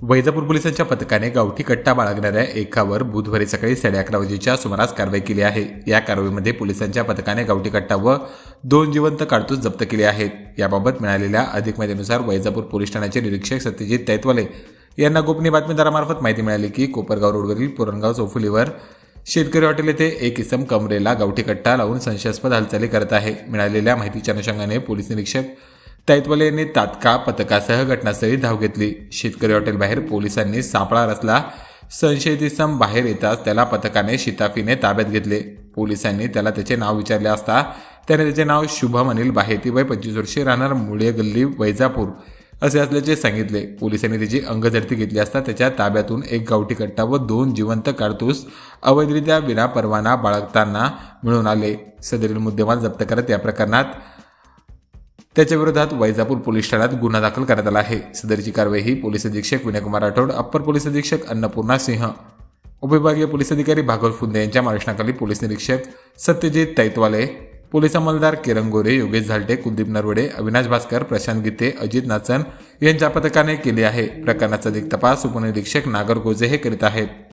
वैजापूर पोलिसांच्या पथकाने गावठी कट्टा बाळगणाऱ्या एकावर बुधवारी सकाळी साडे अकरा वाजेच्या सुमारास कारवाई केली आहे. या कारवाईमध्ये पोलिसांच्या पथकाने गावठी कट्टा व दोन जिवंत कारतूस जप्त केले आहेत. याबाबत मिळालेल्या अधिक माहितीनुसार वैजापूर पोलीस ठाण्याचे निरीक्षक सत्यजित तैतवाले यांना गोपनीय बातमीदारामार्फत माहिती मिळाली की कोपरगाव रोडवरील पुरणगाव चौफुलीवर शेतकरी हॉटेल येथे एक इसम कमरेला गावठी कट्टा लावून संशयास्पद हालचाली करत आहे. मिळालेल्या माहितीच्या अनुषंगाने पोलीस निरीक्षक तैतवले यांनी तात्काळ पथकासह घटनास्थळी धाव घेतली. शेतकरी हॉटेलबाहेर पोलिसांनी सापळा रचला. संशयित इसम बाहेर येताच त्याला पथकाने शिताफीने ताब्यात घेतले. पोलिसांनी त्याला त्याचे नाव विचारले असता त्याने त्याचे नाव शुभम अनिल बाहेती वय पंचवीस वर्षे राहणार मुळे गल्ली वैजापूर असे असल्याचे सांगितले. पोलिसांनी त्याची अंगझडती घेतली असता त्याच्या ताब्यातून एक गावठी कट्टा व दोन जिवंत कारतूस अवैधरित्या विना परवाना बाळगताना मिळून आले. सदरील मुद्देमाल जप्त करत या प्रकरणात त्याच्याविरोधात वैजापूर पोलीस ठाण्यात गुन्हा दाखल करण्यात आला आहे. सदरची कारवाई ही पोलीस अधीक्षक विनयकुमार राठोड अप्पर पोलीस अधीक्षक अन्नपूर्णा सिंह उपविभागीय पोलीस अधिकारी भागवत फुंदे यांच्या मार्गदर्शनाखाली पोलीस निरीक्षक सत्यजित तैतवाले पोलीस अंमलदार किरण गोरे योगेश झालटे कुलदीप नरवडे अविनाश भास्कर प्रशांत गीते अजित नाचन यांच्या पथकाने केले आहे. प्रकरणाचा अधिक तपास उपनिरीक्षक नागर गोजे हे करीत आहेत.